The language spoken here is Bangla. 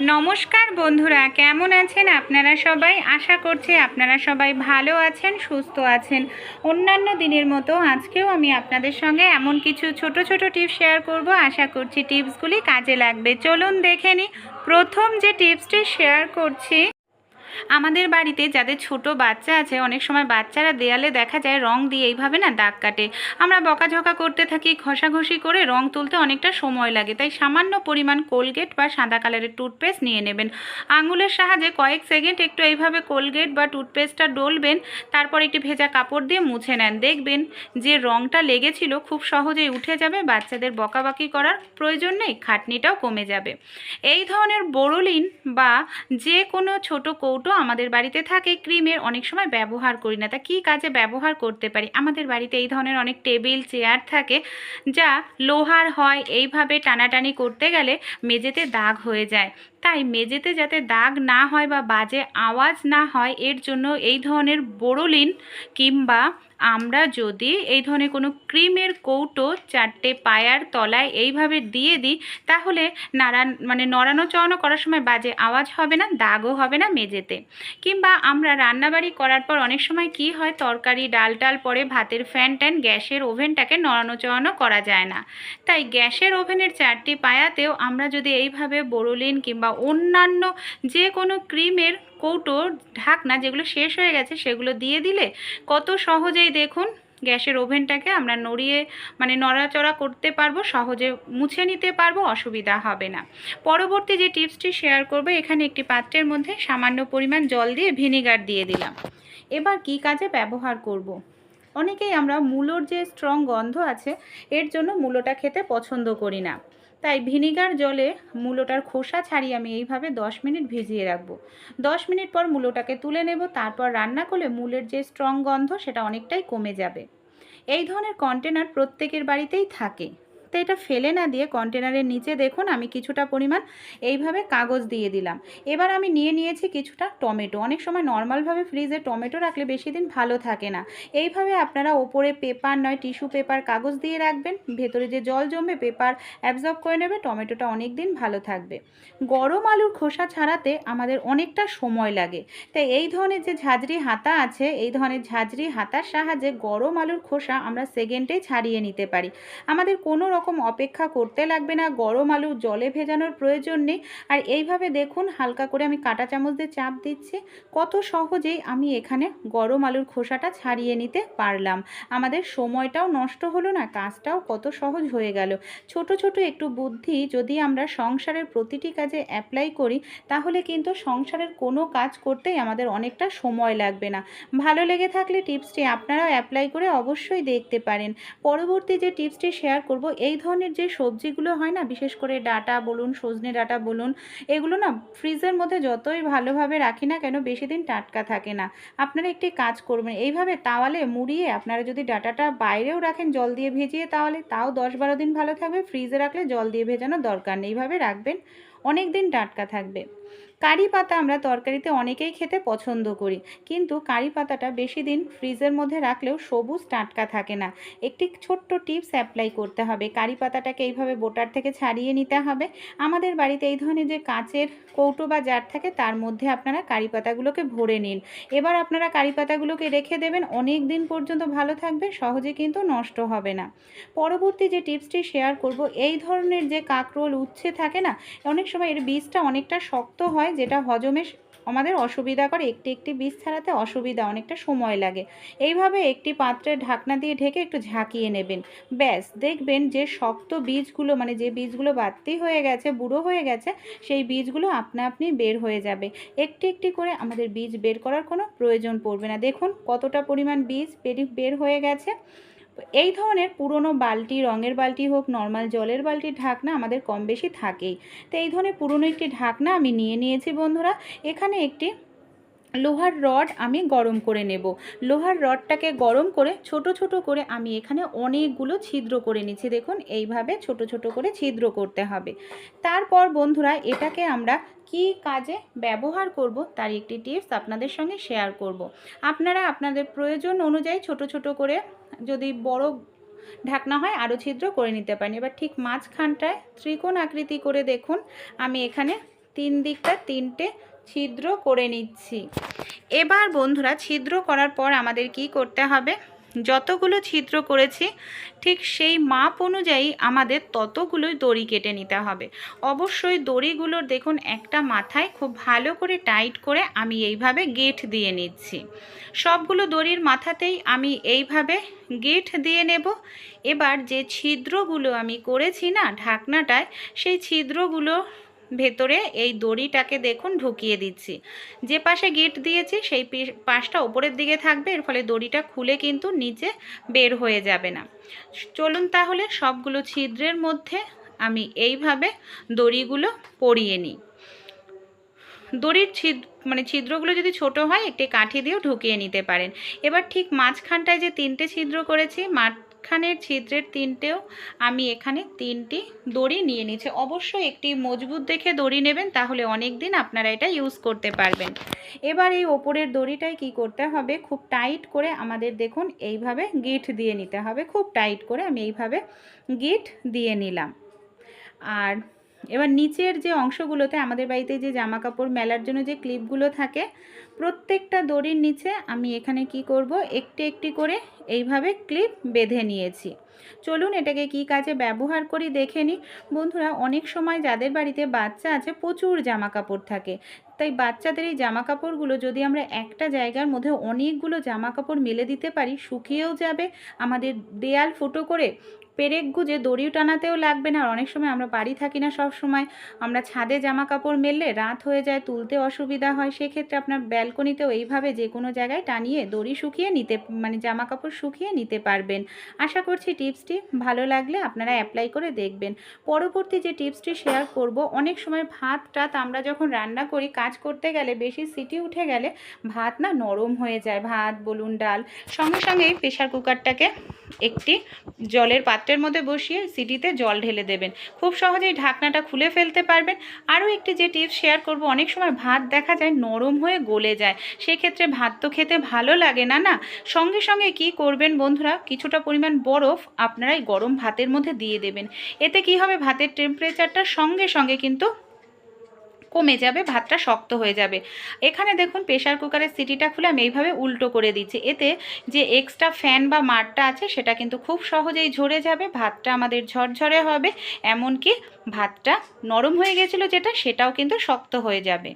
নমস্কার বন্ধুরা, কেমন আছেন আপনারা সবাই? আশা করছি আপনারা সবাই ভালো আছেন, সুস্থ আছেন। অন্যান্য দিনের মতো আজকেও আমি আপনাদের সঙ্গে এমন কিছু ছোট ছোট টিপস শেয়ার করব। আশা করছি টিপসগুলি কাজে লাগবে। চলুন দেখে নিই। প্রথম যে টিপসটি শেয়ার করছি আমাদের বাড়িতে যাদের ছোট বাচ্চা আছে, অনেক সময় বাচ্চারা দেয়ালে দেখা যায় রং দিয়ে এইভাবে না দাগ কাটে। আমরা বকাঝকা করতে থাকি, ঘষাঘষি করে রং তুলতে অনেকটা সময় লাগে। তাই সামান্য পরিমাণ কোলগেট বা সাদা কালারের টুথপেস্ট নিয়ে নেবেন। আঙুলের সাহায্যে কয়েক সেকেন্ড একটু এইভাবে কোলগেট বা টুথপেস্টটা ডলবেন, তারপর একটি ভেজা কাপড় দিয়ে মুছে নেন। দেখবেন যে রংটা লেগেছিল, খুব সহজেই উঠে যাবে, বাচ্চাদের বকাবাকি করার প্রয়োজন নেই, খাটনিটাও কমে যাবে। এই ধরনের বোরোলিন বা যে কোনো ছোট কৌটো আমাদের বাড়িতে থাকে ক্রিমের অনেক সময় ব্যবহার করি না। তা কী কাজে ব্যবহার করতে পারি? আমাদের বাড়িতে এই ধরনের অনেক টেবিল, চেয়ার থাকে যা লোহার হয়। এইভাবে টানাটানি করতে গেলে মেঝেতে দাগ হয়ে যায়। তাই মেঝেতে যাতে দাগ না হয় বা বাজে আওয়াজ না হয়, এর জন্য এই ধরনের বোরোলিন কিংবা আমরা যদি এই ধরনের কোনো ক্রিমের কৌটো চারটে পায়ার তলায় এইভাবে দিয়ে দিই, তাহলে নাড়ান মানে নড়ানো চড়ানো করার সময় বাজে আওয়াজ হবে না, দাগও হবে না মেঝেতে। কিংবা আমরা রান্নাবাড়ি করার পর অনেক সময় কি হয়, তরকারি ডাল টাল পরে ভাতের ফ্যান ট্যান গ্যাসের ওভেনটাকে নড়ানো চড়ানো করা যায় না। তাই গ্যাসের ওভেনের চারটি পায়াতেও আমরা যদি এইভাবে বোরোলিন কিংবা অন্যান্য যে কোনো ক্রিমের কৌটো, ঢাকনা যেগুলো শেষ হয়ে গেছে সেগুলো দিয়ে দিলে কত সহজেই দেখুন গ্যাসের ওভেনটাকে আমরা নড়িয়ে মানে নড়াচড়া করতে পারব, সহজে মুছে নিতে পারব, অসুবিধা হবে না পরবর্তী যে টিপসটি শেয়ার করব, এখানে একটি পাত্রের মধ্যে সামান্য পরিমাণ জল দিয়ে ভিনিগার দিয়ে দিলাম এবার কি কাজে ব্যবহার করব। অনেকেই আমরা মূলোর যে স্ট্রং গন্ধ আছে, এর জন্য মূলোটা খেতে পছন্দ করি না। তাই ভিনিগার জলে মূলোটার খোসা ছাড়িয়ে আমি এইভাবে 10 মিনিট ভিজিয়ে রাখব। 10 মিনিট পর মূলোটাকে তুলে নেব, তারপর রান্না করলে মূলের যে স্ট্রং গন্ধ সেটা অনেকটাই কমে যাবে। এই ধরনের কন্টেনার প্রত্যেকের বাড়িতেই থাকে। তো এটা ফেলে না দিয়ে কন্টেনারের নিচে দেখুন আমি কিছুটা পরিমাণ এইভাবে কাগজ দিয়ে দিলাম। এবার আমি নিয়ে নিয়েছি কিছুটা টমেটো। অনেক সময় নর্মালভাবে ফ্রিজে টমেটো রাখলে বেশি দিন ভালো থাকে না। এইভাবে আপনারা ওপরে পেপার নয়, টিস্যু পেপার, কাগজ দিয়ে রাখবেন। ভেতরে যে জল জমবে, পেপার অ্যাবজর্ব করে নেবে, টমেটোটা অনেক দিন ভালো থাকবে। গরম আলুর খোসা ছাড়াতে আমাদের অনেকটা সময় লাগে। তাই এই ধরনের যে ঝাঁঝরি হাতা আছে, এই ধরনের ঝাঁঝরি হাতার সাহায্যে গরম আলুর খোসা আমরা সেকেন্ডেই ছাড়িয়ে নিতে পারি। আমাদের কোনো রকম অপেক্ষা করতে লাগবে না, গরম আলু জলে ভেজানোর প্রয়োজন নেই। আর এইভাবে দেখুন, হালকা করে আমি কাঁটা চামচ দিয়ে চাপ দিচ্ছি। কত সহজেই আমি এখানে গরম আলুর খোসাটা ছাড়িয়ে নিতে পারলাম। আমাদের সময়টাও নষ্ট হলো না, কাজটাও কত সহজ হয়ে গেল। ছোট ছোট একটু বুদ্ধি যদি আমরা সংসারের প্রতিটি কাজে অ্যাপ্লাই করি, তাহলে কিন্তু সংসারের কোনো কাজ করতেই আমাদের অনেকটা সময় লাগবে না। ভালো লেগে থাকলে টিপসটি আপনারাও অ্যাপ্লাই করে অবশ্যই দেখতে পারেন। পরবর্তী যে টিপসটি শেয়ার করব, এই ধরনের যে সবজিগুলো হয় না, বিশেষ করে ডাটা বলুন, সজনে ডাটা বলুন, এগুলো না ফ্রিজের মধ্যে যতই ভালোভাবে রাখি না কেন বেশি দিন টাটকা থাকে না। আপনারা একটি কাজ করবেন, এইভাবে তাওয়ালে মুড়িয়ে আপনারা যদি ডাটাটা বাইরেও রাখেন জল দিয়ে ভেজিয়ে, তাহলে তাও দশ বারো দিন ভালো থাকবে। ফ্রিজে রাখলে জল দিয়ে ভেজানোর দরকার নেই, এইভাবে রাখবেন, অনেক দিন টাটকা থাকবে। কারি পাতা আমরা তরকারিতে অনেকেই খেতে পছন্দ করি, কিন্তু কারি পাতাটা বেশি দিন ফ্রিজের মধ্যে রাখলেও সবুজ টাটকা থাকে না। একটি ছোট্ট টিপস অ্যাপ্লাই করতে হবে, কারি পাতাটাকে এইভাবে বোটার থেকে ছাড়িয়ে নিতে হবে। আমাদের বাড়িতে এই ধরনের যে কাঁচের কৌটো বা জার থাকে, তার মধ্যে আপনারা কারি পাতাগুলোকে ভরে নিন। এবার আপনারা কারি পাতাগুলোকে রেখে দেবেন, অনেক দিন পর্যন্ত ভালো থাকবে, সহজে কিন্তু নষ্ট হবে না। পরবর্তী যে টিপসটি শেয়ার করব, এই ধরনের যে কাকরোল উচ্ছে থাকে না, অনেক সময় এর বীজটা অনেকটা শক্ত হয় যেটা হজমে আমাদের অসুবিধা করে। একটি একটি বীজ ছাড়াতে অসুবিধা, অনেকটা সময় লাগে। এইভাবে একটি পাত্রের ঢাকনা দিয়ে ঢেকে একটু ঝাঁকিয়ে নেবেন। ব্যাস, দেখবেন যে শক্ত বীজগুলো মানে যে বীজগুলো বাড়তি হয়ে গেছে, বুড়ো হয়ে গেছে, সেই বীজগুলো আপনা আপনি বের হয়ে যাবে। একটি একটি করে আমাদের বীজ বের করার কোনো প্রয়োজন পড়বে না। দেখুন কতটা পরিমাণ বীজ বের হয়ে গেছে। এই ধরনের পুরনো বালতি, রঙের বালতি হোক নর্মাল জলের বালতির ঢাকনা আমাদের কম বেশি থাকেই। তো এই ধরনের পুরনো একটি ঢাকনা আমি নিয়ে নিয়েছি বন্ধুরা। এখানে একটি লোহার রড আমি গরম করে নেব। লোহার রডটাকে গরম করে, ছোট ছোট করে আমি এখানে অনেকগুলো ছিদ্র করে নিচ্ছি। দেখুন, এইভাবে ছোট ছোট করে ছিদ্র করতে হবে। তারপর বন্ধুরা, এটাকে আমরা কি কাজে ব্যবহার করব তার একটি টিপস আপনাদের সঙ্গে শেয়ার করব। আপনারা আপনাদের প্রয়োজন অনুযায়ী ছোট ছোট করে যদি বড় ঢাকনা হয়, আরও ছিদ্র করে নিতে পারেন। এবার ঠিক মাঝখানটায় ত্রিকোণ আকৃতি করে দেখুন। আমি এখানে তিন দিকটা, তিনটে ছিদ্র করে নিচ্ছি। এবার বন্ধুরা, ছিদ্র করার পর আমাদের কি করতে হবে? যতগুলো ছিদ্র করেছি, ঠিক সেই মাপ অনুযায়ী আমাদের ততগুলোই দড়ি কেটে নিতে হবে। অবশ্যই দড়িগুলোর দেখুন, একটা মাথায় খুব ভালো করে টাইট করে আমি এইভাবে গেট দিয়ে নিচ্ছি। সবগুলো দড়ির মাথাতেই আমি এইভাবে গেট দিয়ে নেব। এবার যে ছিদ্রগুলো আমি করেছি না, ঢাকনাটায়, সেই ছিদ্রগুলো ভেতরে এই দড়িটাকে দেখুন ঢুকিয়ে দিচ্ছি। যে পাশে গেট দিয়েছি, সেই পাশটা ওপরের দিকে থাকবে, এর ফলে দড়িটা খুলে কিন্তু নিচে বের হয়ে যাবে না। চলুন তাহলে সবগুলো ছিদ্রের মধ্যে আমি এইভাবে দড়িগুলো পরিয়ে নিই। দড়ির ছিদ মানে ছিদ্রগুলো যদি ছোট হয়, একটি কাঠি দিয়েও ঢুকিয়ে নিতে পারেন। এবার ঠিক মাঝখানটায় যে তিনটে ছিদ্র করেছি মাঝখানের ছিদ্রের তিনটেও আমি এখানে তিনটি দড়ি নিয়ে নিচ্ছি অবশ্যই একটি মজবুত দেখে দড়ি নেবেন, তাহলে অনেক দিন আপনারা এটা ইউজ করতে পারবেন। এবার এই ওপরের দড়িটাই কি করতে হবে? খুব টাইট করে আমাদের দেখুন, এইভাবে গিট দিয়ে নিতে হবে। খুব টাইট করে আমি এইভাবে গিট দিয়ে নিলাম। আর এবার নিচের যে অংশগুলোতে আমাদের বাড়িতে যে জামা কাপড় মেলার জন্য যে ক্লিপগুলো থাকে, প্রত্যেকটা দড়ির নিচে আমি এখানে কি করব? একটি একটি করে এইভাবে ক্লিপ বেঁধে নিয়েছি। চলুন এটাকে কি কাজে ব্যবহার করি দেখে নিই। বন্ধুরা, অনেক সময় যাদের বাড়িতে বাচ্চা আছে প্রচুর জামা কাপড় থাকে। তাই বাচ্চাদের এই জামা কাপড়গুলো যদি আমরা একটা জায়গার মধ্যে অনেকগুলো জামা কাপড় মেলে দিতে পারি, শুকিয়েও যাবে। আমাদের দেয়াল ফুটো করে পেরেক গুজে দড়িও টানাতেও লাগবে না আর অনেক সময় আমরা বাড়ি থাকি না সব সময়। আমরা ছাদে জামা কাপড় মেললে রাত হয়ে যায়, তুলতে অসুবিধা হয়। সেক্ষেত্রে আপনার ব্যালকনিতেও এইভাবে যে কোনো জায়গায় টানিয়ে দড়ি শুকিয়ে নিতে মানে জামা কাপড় শুকিয়ে নিতে পারবেন। আশা করছি টিপসটি ভালো লাগলে আপনারা অ্যাপ্লাই করে দেখবেন। পরবর্তী যে টিপসটি শেয়ার করব, অনেক সময় ভাত, টাত আমরা যখন রান্না করি, কাজ করতে গেলে বেশি সিটি উঠে গেলে ভাত না নরম হয়ে যায়। ভাত, বলুন, ডাল। সঙ্গে সঙ্গেই প্রেশার কুকারটাকে একটি জলের পাত্রের মধ্যে বসিয়ে সিটিতে জল ঢেলে দেবেন। খুব সহজেই ঢাকনাটা খুলে ফেলতে পারবেন। আরও একটি যে টিপস শেয়ার করব, অনেক সময় ভাত দেখা যায় নরম হয়ে গলে যায়। সেক্ষেত্রে ভাত তো খেতে ভালো লাগে না না? সঙ্গে সঙ্গে কি করবেন বন্ধুরা? কিছুটা পরিমাণ বরফ আপনারাই গরম ভাতের মধ্যে দিয়ে দেবেন। এতে কি হবে? ভাতের টেম্পারেচারটা সঙ্গে সঙ্গে কিন্তু কমে যাবে, ভাতটা শক্ত হয়ে যাবে। এখানে দেখুন প্রেশার কুকারের সিটিটা খুলে আমি এইভাবে উল্টো করে দিচ্ছি। এতে যে এক্সট্রা ফ্যান বা মারটা আছে, সেটা কিন্তু খুব সহজেই ঝরে যাবে, ভাতটা আমাদের ঝরঝরে হবে, এমনকি ভাতটা নরম হয়ে গেছিল যেটা, সেটাও কিন্তু শক্ত হয়ে যাবে।